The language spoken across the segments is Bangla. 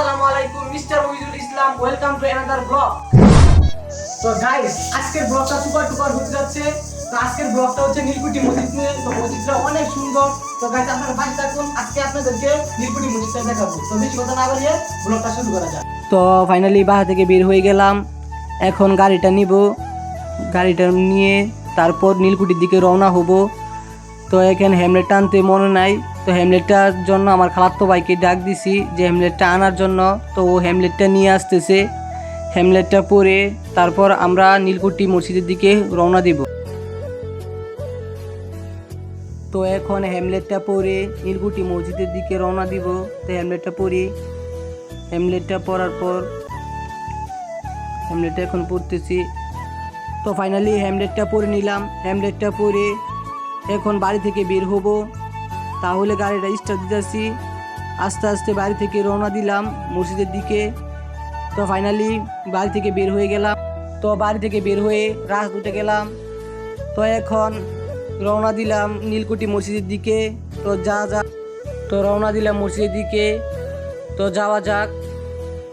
আসসালামু আলাইকুম, mister Islam welcome to another blog তো গাইস আজকের ব্লগটা সুপার হতে যাচ্ছে। তো আজকের ব্লগটা হচ্ছে নীলকুটি মসজিদ নিয়ে। তো মসজিদটা অনেক সুন্দর। তো গাইস আপনারা থাকুন, আজকে আপনাদেরকে নীলকুটি মসজিদটা দেখাবো। তো, বেশি কথা না বলিয়ে ব্লগটা শুরু করা যাক। তো ফাইনালি বাহা থেকে বের হয়ে গেলাম। এখন গাড়িটা নিব। গাড়িটা নিয়ে তারপর নীলকুটির দিকে রওনা হব। তো এখানে হ্যামলেটটা আনতে মনে নাই। তো হ্যামলেটটার জন্য আমার খালাত্তো ভাইকে ডাক দিছি যে হ্যামলেটটা আনার জন্য। তো ও হ্যামলেটটা নিয়ে আসতেছে। হ্যামলেটটা পরে তারপর আমরা নীলকুঠি মসজিদের দিকে রওনা দিব। তো এখন হ্যামলেটটা পরে নীলকুঠি মসজিদের দিকে রওনা দিব। তো হ্যামলেটটা পরে হ্যামলেটটা পরার পর হ্যামলেটটা এখন পড়তেছি। তো ফাইনালি হ্যামলেটটা পরে নিলাম। হ্যামলেটটা পরে এখন বাড়ি থেকে বের হব। তাহলে গাড়িটা স্টার্ট দিতেছি। আস্তে আস্তে বাড়ি থেকে রওনা দিলাম মসজিদের দিকে। তো ফাইনালি বাড়ি থেকে বের হয়ে গেলাম। তো বাড়ি থেকে বের হয়ে রাস্তা উঠে গেলাম। তো এখন রওনা দিলাম নীলকুঠি মসজিদের দিকে। তো যা যা, তো রওনা দিলাম মসজিদের দিকে। তো যাওয়া যাক।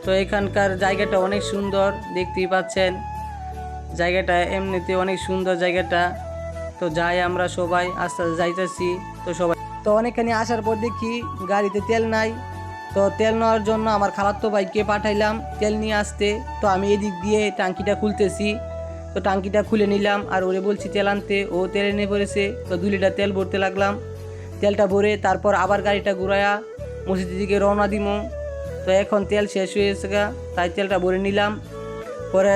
তো এখানকার জায়গাটা অনেক সুন্দর, দেখতেই পাচ্ছেন। জায়গাটা এমনিতে অনেক সুন্দর জায়গাটা। তো যাই আমরা সবাই আস্তে আস্তে যাইতেছি, তো সবাই তো অনেকখানি আসার পর দেখি গাড়িতে তেল নাই। তো তেল নেওয়ার জন্য আমার খালাত্তো ভাইকে পাঠাইলাম তেল নিয়ে আসতে। তো আমি এদিক দিয়ে টাঙ্কিটা খুলতেছি। তো টাঙ্কিটা খুলে নিলাম আর ওরে বলছি তেল আনতে। ও তেল এনে পড়েছে, তো দু লিটার তেল ভরতে লাগলাম। তেলটা ভরে তারপর আবার গাড়িটা ঘুরায়া মসজিদের দিকে রওনা দিমু। তো এখন তেল শেষ হয়ে গা, তাই তেলটা ভরে নিলাম। পরে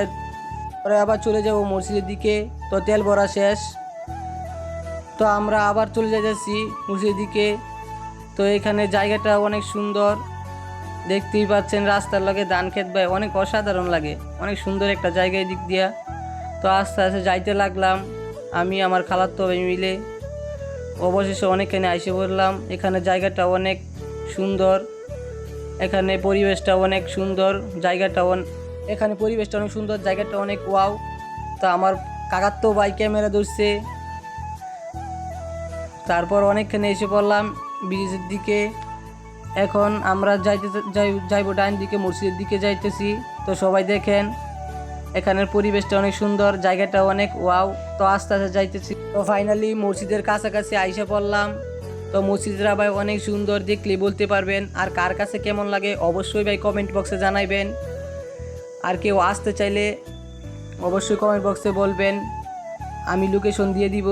পরে আবার চলে যাব মসজিদের দিকে। তো তেল ভরা শেষ। তো আমরা আবার চলে যাচ্ছি মসজিদের দিকে। তো এখানে জায়গাটা অনেক সুন্দর। দেখতেই পাচ্ছেন রাস্তার লগে ধান ক্ষেত ভাই, অনেক অসাধারণ লাগে। অনেক সুন্দর একটা জায়গায় দিক দিয়া। তো আস্তে আস্তে যাইতে লাগলাম। আমি, আমার খালাত্তো ভাই মিলে অবশেষে অনেকখানে আইসে পড়লাম। এখানে জায়গাটা অনেক সুন্দর। এখানে পরিবেশটা অনেক সুন্দর। জায়গাটা এখানে পরিবেশটা অনেক সুন্দর। জায়গাটা অনেক ওয়াও। তো আমার কাকার তো ভাই ক্যামেরা ধরছে। তারপর অনেকখানে এসে পড়লাম ব্রিজের দিকে। এখন আমরা যাইতে যাই, যাইবো ডাইন দিকে, মসজিদের দিকে যাইতেছি। তো সবাই দেখেন, এখানের পরিবেশটা অনেক সুন্দর, জায়গাটা অনেক ওয়াও। তো আস্তে আস্তে যাইতেছি। তো ফাইনালি মসজিদের কাছাকাছি আইসা পড়লাম। তো মসজিদরা ভাই অনেক সুন্দর দেখলে বলতে পারবেন। আর কার কাছে কেমন লাগে অবশ্যই ভাই কমেন্ট বক্সে জানাইবেন। আর কেউ আসতে চাইলে অবশ্যই কমেন্ট বক্সে বলবেন। আমি লোকেশন দিয়ে দিব।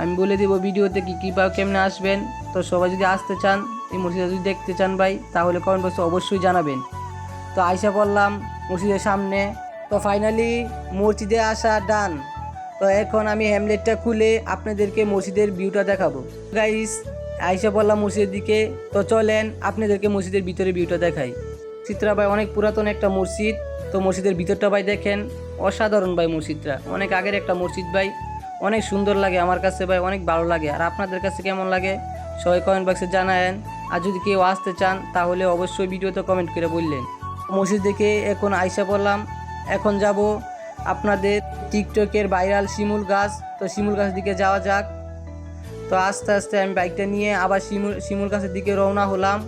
আমি বলে দেবো ভিডিওতে কী কী বা কেমনে আসবেন। তো সবাই যদি আসতে চান, এই মসজিদে যদি দেখতে চান ভাই, তাহলে কমেন্ট বক্সে অবশ্যই জানাবেন। তো আইসা পড়লাম মসজিদের সামনে। তো ফাইনালি মসজিদে আসা ডান তো এখন আমি হ্যামলেটটা খুলে আপনাদেরকে মসজিদের ভিউটা দেখাবো। গাইস আইসা পড়লাম মসজিদের দিকে। তো চলেন আপনাদেরকে মসজিদের ভিতরে ভিউটা দেখাই। চিত্রা ভাই অনেক পুরাতন একটা মসজিদ। তো মসজিদের ভিতরটা ভাই দেখেন। অসাধারণ ভাই মসজিদটা। অনেক আগের একটা মসজিদ ভাই। অনেক সুন্দর লাগে আমার কাছে ভাই, অনেক ভালো লাগে। আর আপনাদের কাছে কেমন লাগে? সবাই কমেন্ট বক্সে জানায়েন। আর যদি কেউ আসতে চান, তাহলে অবশ্যই ভিডিওতে কমেন্ট করে বললেন। মসজিদ দেখে এখন আইসা পড়লাম। এখন যাব আপনাদের টিকটকের ভাইরাল শিমুল গাছ। তো শিমুল গাছের দিকে যাওয়া যাক। তো আস্তে আস্তে আমি বাইকটা নিয়ে আবার শিমুল শিমুল গাছের দিকে রওনা হলাম।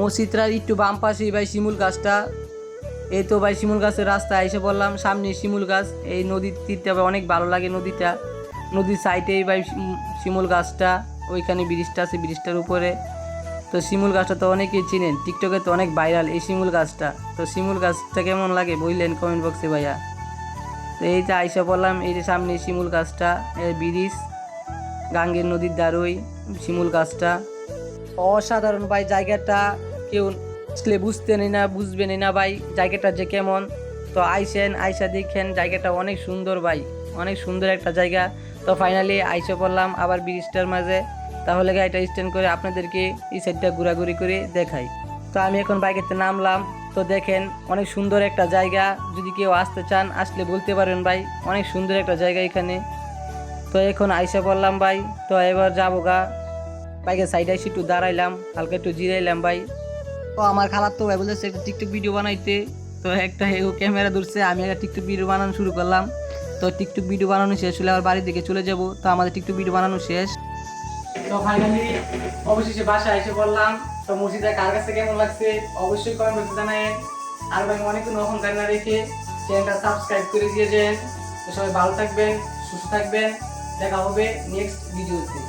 মসজিদটার একটু বাম পাশেই ভাই শিমুল গাছটা। এই তো ভাই শিমুল গাছের রাস্তায় এসে পড়লাম। সামনে শিমুল গাছ। এই নদীর তীরটা অনেক ভালো লাগে নদীটা। নদীর সাইডেই ভাই শিমুল গাছটা, ওইখানে ব্রিজটা আছে, ব্রিজটার উপরে। তো শিমুল গাছটা তো অনেকেই চিনেন টিকটকে তো অনেক ভাইরাল এই শিমুল গাছটা। তো শিমুল গাছটা কেমন লাগে বললেন কমেন্ট বক্সে ভাইয়া। তো এই যে আইসা বললাম এই যে সামনে শিমুল গাছটা এই ব্রিজ, গাঙ্গের নদীর দারুই, শিমুল গাছটা। অসাধারণ ভাই জায়গাটা, কেউ আসলে বুঝতে নেই না, বুঝবেন না ভাই জায়গাটা যে কেমন। তো আইসেন, আইসা দেখেন জায়গাটা অনেক সুন্দর ভাই, অনেক সুন্দর একটা জায়গা। তো ফাইনালি আইসে পড়লাম আবার ব্রিজটার মাঝে। তাহলে গাড়িটা স্ট্যান্ড করে আপনাদেরকে এই সাইডটা ঘোরাঘুরি করে দেখাই। তো আমি এখন বাইকেতে নামলাম। তো দেখেন অনেক সুন্দর একটা জায়গা। যদি কেউ আসতে চান, আসলে বলতে পারেন ভাই, অনেক সুন্দর একটা জায়গা এখানে। তো এখন আইসা পড়লাম ভাই। তো এবার যাব গা। বাইকের সাইডে এসে একটু দাঁড়াইলাম, হালকা একটু জিরাইলাম ভাই। তো আমার খালার তো ভাই বলতেছে, একটা টিকটক ভিডিও বানাইতে। তো একটা ক্যামেরা ধরছে, আমি একটা টিকটক ভিডিও বানানো শুরু করলাম। তো টিকটুক ভিডিও বানানো শেষ হলে আবার বাড়ির দিকে চলে যাব। তো আমাদের টিকটুক ভিডিও বানানো শেষ। তো ফাইনালি অবশেষে বাসায় এসে বললাম তো মসজিদে কার কাছে কেমন লাগছে অবশ্যই কমেন্ট জানায় আর ভাই, অনেক অহংকার জানা রেখে চ্যানেলটা সাবস্ক্রাইব করে দিয়ে যান তো সবাই ভালো থাকবেন, সুস্থ থাকবেন। দেখা হবে নেক্সট ভিডিওতে